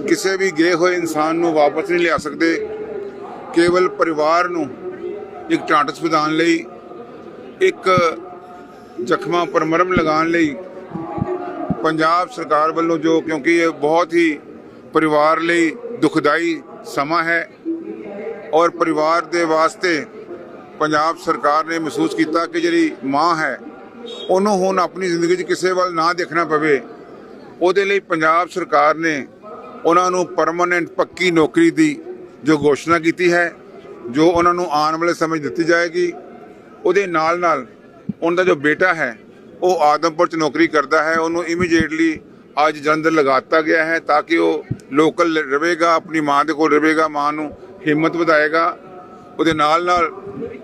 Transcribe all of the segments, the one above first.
ਕਿਸੇ ਵੀ ਗਏ ਹੋਏ ਇਨਸਾਨ ਨੂੰ ਵਾਪਸ ਨਹੀਂ ਲਿਆ ਸਕਦੇ, ਕੇਵਲ ਪਰਿਵਾਰ ਨੂੰ ਇੱਕ ਟਾਂਟਸ ਵਿਧਾਨ ਲਈ, ਇੱਕ ਜ਼ਖਮਾਂ ਪਰ ਮਰਮ ਲਗਾਉਣ ਲਈ ਪੰਜਾਬ ਸਰਕਾਰ ਵੱਲੋਂ ਜੋ, ਕਿਉਂਕਿ ਇਹ ਬਹੁਤ ਹੀ ਪਰਿਵਾਰ ਲਈ ਦੁਖਦਾਈ ਸਮਾਂ ਹੈ ਔਰ ਪਰਿਵਾਰ ਦੇ ਵਾਸਤੇ ਪੰਜਾਬ ਸਰਕਾਰ ਨੇ ਮਹਿਸੂਸ ਕੀਤਾ ਕਿ ਜਿਹੜੀ ਮਾਂ ਹੈ, ਉਹਨੂੰ ਹੁਣ ਆਪਣੀ ਜ਼ਿੰਦਗੀ 'ਚ ਕਿਸੇ ਵੱਲ ਨਾ ਦੇਖਣਾ ਪਵੇ, ਉਹਦੇ ਲਈ ਪੰਜਾਬ ਸਰਕਾਰ ਨੇ ਉਹਨਾਂ ਨੂੰ ਪਰਮਨੈਂਟ ਪੱਕੀ ਨੌਕਰੀ ਦੀ ਜੋ ਘੋਸ਼ਣਾ ਕੀਤੀ ਹੈ, ਜੋ ਉਹਨਾਂ ਨੂੰ ਆਉਣ ਵਾਲੇ ਸਮੇਂ ਦਿੱਤੀ ਜਾਏਗੀ, ਉਹਦੇ ਨਾਲ ਨਾਲ ਉਹਨਾਂ ਦਾ ਜੋ ਬੇਟਾ ਹੈ, ਉਹ ਆਦਮਪੁਰ 'ਚ ਨੌਕਰੀ ਕਰਦਾ ਹੈ, ਉਹਨੂੰ ਇਮੀਡੀਏਟਲੀ ਅੱਜ ਜਲੰਧਰ ਲਗਾਤਾ ਗਿਆ ਹੈ ਤਾਂ ਕਿ ਉਹ ਲੋਕਲ ਰਹੇਗਾ, ਆਪਣੀ ਮਾਂ ਦੇ ਕੋਲ ਰਹੇਗਾ, ਮਾਂ ਨੂੰ ਹਿੰਮਤ ਵਧਾਏਗਾ। ਉਹਦੇ ਨਾਲ ਨਾਲ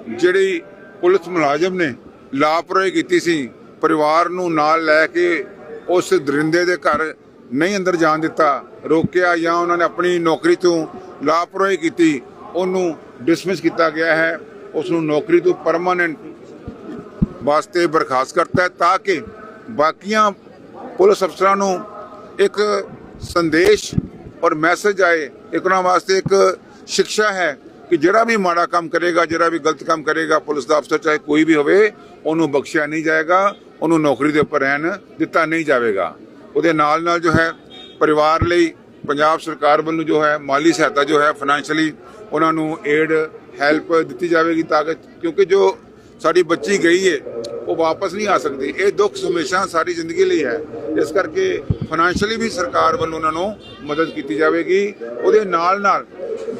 ਜਿਹੜੀ ਪੁਲਿਸ ਮੁਲਾਜ਼ਮ ਨੇ ਲਾਪਰਵਾਹੀ ਕੀਤੀ ਸੀ, ਪਰਿਵਾਰ ਨੂੰ ਨਾਲ ਲੈ ਕੇ ਉਸ ਦਰਿੰਦੇ ਦੇ ਘਰ ਨਹੀਂ ਅੰਦਰ ਜਾਣ ਦਿੱਤਾ ਰੋਕਿਆ ਜਾਂ ਉਹਨਾਂ ਨੇ ਆਪਣੀ ਨੌਕਰੀ ਤੋਂ ਲਾਪਰਵਾਹੀ ਕੀਤੀ, ਉਹਨੂੰ ਡਿਸਮਿਸ ਕੀਤਾ ਗਿਆ ਹੈ। ਉਸ ਨੂੰ ਨੌਕਰੀ ਤੋਂ ਪਰਮਾਨੈਂਟ ਵਾਸਤੇ ਬਰਖਾਸਤ ਕਰਤਾ ਹੈ ਤਾਂ ਕਿ ਬਾਕੀਆਂ ਪੁਲਿਸ ਅਫਸਰਾਂ ਨੂੰ ਇੱਕ ਸੰਦੇਸ਼ ਔਰ ਮੈਸੇਜ ਆਏ। ਇੱਕ ਉਹਨਾਂ ਵਾਸਤੇ ਇੱਕ ਸਿੱਖਿਆ ਹੈ ਕਿ ਜਿਹੜਾ ਵੀ ਮਾੜਾ ਕੰਮ ਕਰੇਗਾ, ਜਿਹੜਾ ਵੀ ਗਲਤ ਕੰਮ ਕਰੇਗਾ, ਪੁਲਿਸ ਦਾ ਅਫਸਰ ਚਾਹੇ ਕੋਈ ਵੀ ਹੋਵੇ, ਉਹਨੂੰ ਬਖਸ਼ਿਆ ਨਹੀਂ ਜਾਏਗਾ, ਉਹਨੂੰ ਨੌਕਰੀ ਦੇ ਉੱਪਰ ਰਹਿਣ ਦਿੱਤਾ ਨਹੀਂ ਜਾਵੇਗਾ। ਉਹਦੇ ਨਾਲ ਨਾਲ ਜੋ ਹੈ ਪਰਿਵਾਰ ਲਈ ਪੰਜਾਬ ਸਰਕਾਰ ਵੱਲੋਂ ਜੋ ਹੈ ਮਾਲੀ ਸਹਾਇਤਾ ਜੋ ਹੈ ਫਾਈਨੈਂਸ਼ੀਅਲੀ ਉਹਨਾਂ ਨੂੰ ਏਡ ਹੈਲਪ ਦਿੱਤੀ ਜਾਵੇਗੀ ਤਾਂ ਕਿ ਕਿਉਂਕਿ ਜੋ ਸਾਡੀ ਬੱਚੀ ਗਈ ਹੈ ਉਹ ਵਾਪਸ ਨਹੀਂ ਆ ਸਕਦੀ। ਇਹ ਦੁੱਖ ਹਮੇਸ਼ਾ ਸਾਰੀ ਜ਼ਿੰਦਗੀ ਲਈ ਹੈ। ਇਸ ਕਰਕੇ ਫਾਈਨੈਂਸ਼ੀਅਲੀ ਵੀ ਸਰਕਾਰ ਵੱਲੋਂ ਉਹਨਾਂ ਨੂੰ ਮਦਦ ਕੀਤੀ ਜਾਵੇਗੀ। ਉਹਦੇ ਨਾਲ ਨਾਲ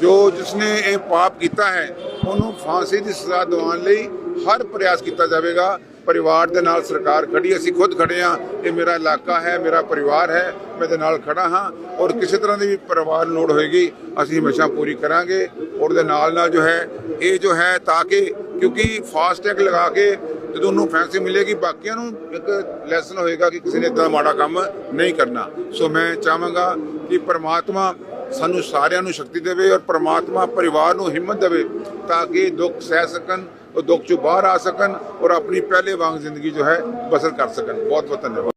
ਜੋ ਜਿਸਨੇ ਇਹ ਪਾਪ ਕੀਤਾ ਹੈ, ਉਹਨੂੰ ਫਾਂਸੀ ਦੀ ਸਜ਼ਾ ਦਿਵਾਉਣ ਲਈ ਹਰ ਪ੍ਰਯਾਸ ਕੀਤਾ ਜਾਵੇਗਾ। ਪਰਿਵਾਰ ਦੇ ਨਾਲ ਸਰਕਾਰ ਖੜੀ ਅਸੀਂ ਖੁਦ ਖੜੇ ਹਾਂ, ਇਹ ਮੇਰਾ ਇਲਾਕਾ ਹੈ, ਮੇਰਾ ਪਰਿਵਾਰ ਹੈ, ਮੈਂ ਇਹਦੇ ਨਾਲ ਖੜਾ ਹਾਂ ਔਰ ਕਿਸੇ ਤਰ੍ਹਾਂ ਦੀ ਵੀ ਪਰਿਵਾਰ ਨੂੰ ਲੋੜ ਹੋਏਗੀ, ਅਸੀਂ ਹਮੇਸ਼ਾ ਪੂਰੀ ਕਰਾਂਗੇ ਔਰ ਦੇ ਨਾਲ ਨਾਲ ਜੋ ਹੈ, ਇਹ ਜੋ ਹੈ ਤਾਂ ਕਿ ਕਿਉਂਕਿ ਫਾਸਟ ਟੈਗ ਲਗਾ ਕੇ ਜਦੋਂ ਉਹਨੂੰ ਫੈਂਸੀ ਮਿਲੇਗੀ, ਬਾਕੀਆਂ ਨੂੰ ਇੱਕ ਲੈਸਨ ਹੋਏਗਾ ਕਿ ਕਿਸੇ ਨੇ ਇਦਾਂ ਮਾੜਾ ਕੰਮ ਨਹੀਂ ਕਰਨਾ। ਸੋ ਮੈਂ ਚਾਹਾਂਗਾ ਕਿ ਪਰਮਾਤਮਾ ਸਾਨੂੰ ਸਾਰਿਆਂ ਨੂੰ ਸ਼ਕਤੀ ਦੇਵੇ ਔਰ ਪਰਮਾਤਮਾ ਪਰਿਵਾਰ ਨੂੰ ਹਿੰਮਤ ਦੇਵੇ ਤਾਂ ਕਿ ਦੁੱਖ ਸਹਿ ਸਕਣ ਉਹ ਦੁੱਖ ਚੋਂ ਬਾਹਰ ਆ ਸਕਣ ਔਰ ਆਪਣੀ ਪਹਿਲੇ ਵਾਂਗ ਜ਼ਿੰਦਗੀ ਜੋ ਹੈ ਬਸਰ ਕਰ ਸਕਣ। ਬਹੁਤ ਬਹੁਤ ਧੰਨਵਾਦ।